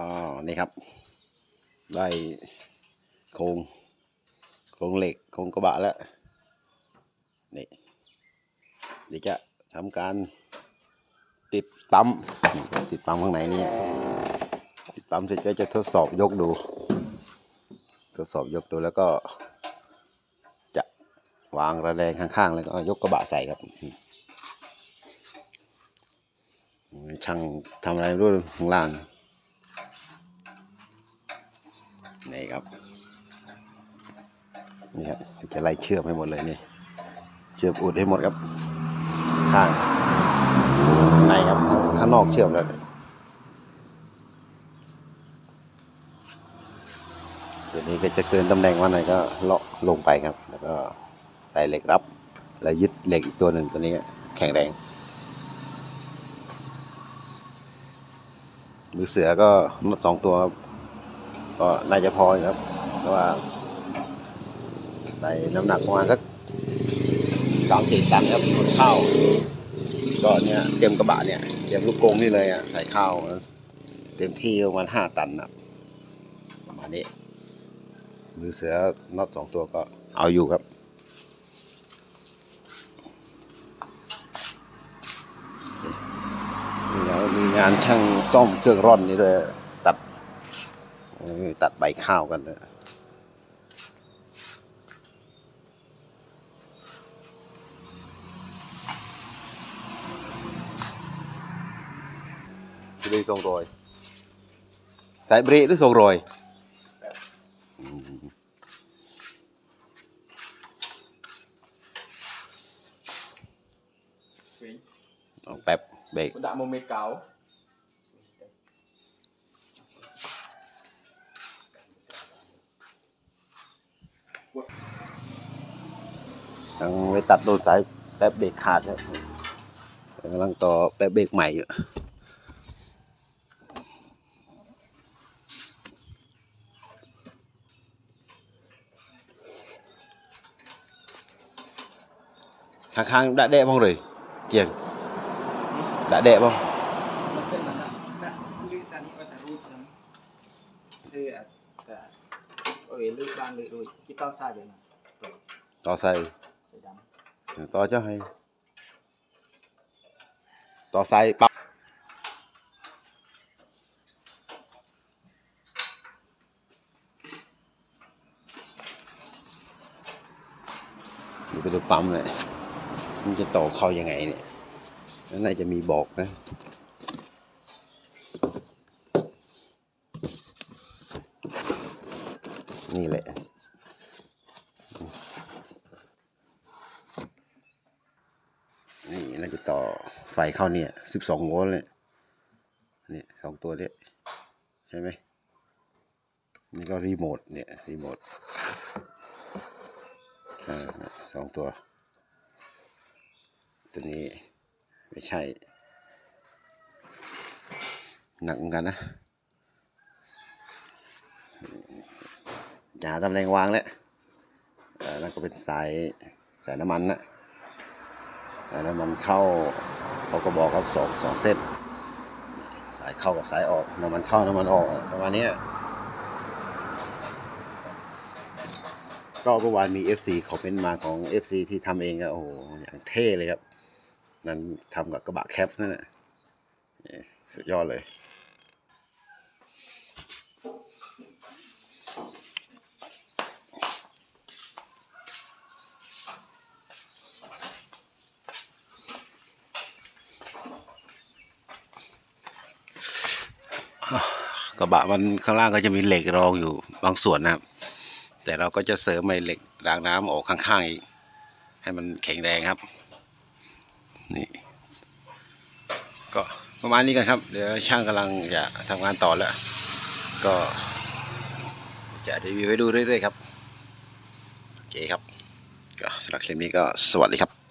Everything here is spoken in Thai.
อ๋อนี่ครับ ได้โครงโครงเหล็กโครงกระบะแล้วนี่เดี๋ยวจะทำการติดปั๊มติดปั๊มข้างในนี่ติดปั๊มเสร็จก็จะทดสอบยกดู ทดสอบยกดูแล้วก็ จะวางระแดงข้างๆ แล้วก็ยกกระบะใส่ครับช่างทำอะไรไม่รู้ข้างล่าง นี่ครับนี่ครับจะไล่เชื่อมให้หมดเลยนี่ เชื่อมอุดให้หมดครับ ข้างในครับข้างข้างนอกเชื่อมแล้วเดี๋ยวนี้ก็จะเกินตำแหน่งวันไหนก็เลาะลงไปครับ แล้วก็ใส่เหล็กรับ แล้วยึดเหล็กอีกตัวหนึ่งตัวนี้แข็งแรง มือเสือก็นสองตัวครับ ก็น่าจะพอครับเพราะว่า ใส่น้ำหนักประมาณสักสามสี่ตันครับขนข้าวก็เนี่ยเตรียมกระบะเนี่ยเตรียมลูกกรงนี่เลยอะใส่ข้าวเต็มที่ประมาณห้าตันนะประมาณนี้ มือเสือน็อตสองตัวก็เอาอยู่ครับนี่แล้วมีงานช่างซ่อมเครื่องร่อนนี่ด้วย ตัดเออตัดใบข้าวกันนะจะได้ทรงรอยสายเบรกหรือทรงรอ กำลังไปตัดโดนสายแป๊บเบรกขาดครับกำลังต่อแป๊บเบรกใหม่อยู่ข้างๆ đã đẹ bông rồi kiềng đã đẹ bông to sai ต่อจะให้ ต่อใส่ปั๊บไปดูปั๊มเลยมันจะต่อเข้ายังไงเนี่ยนั่นน่าจะมีบอกนะนี่แหละ ฟเข้าเนี่ยสิบสองโวลต์เลยนี่สองตัวเนี่ยใช่ไหมนี่ก็รีโมทเนี่ยรีโมทอ่าสองตัว ตัวนี้ไม่ใช่ หนักเหมือนกันนะจะหาตำแหน่งวางแล้วอ่อนั่นก็เป็นสายสายน้ำมันนะแล้วมันเข้า เขาก็บอกครับสองสองเส้น สายเข้ากับสายออกน้ำมันเข้าน้ำมันออกประมาณนี้ก็เมื่อวานมี FC เขาเมนมาของ FC ที่ทำเองอะโอ้โหอย่างเท่เลยครับ นั่นทำกับกระบะแคปนั่นแหละสุดยอดเลย กระบะมันข้างล่างก็จะมีเหล็กรองอยู่บางส่วนนะครับ แต่เราก็จะเสริมไอ้เหล็กรางน้ำออกข้างๆอีก ให้มันแข็งแรงครับ นี่ ก็ประมาณนี้กันครับ เดี๋ยวช่างกำลังจะทำงานต่อแล้ว ก็จะรีวิวให้ดูเรื่อยๆครับ โอเคครับ ก็สำหรับคลิปนี้ก็สวัสดีครับ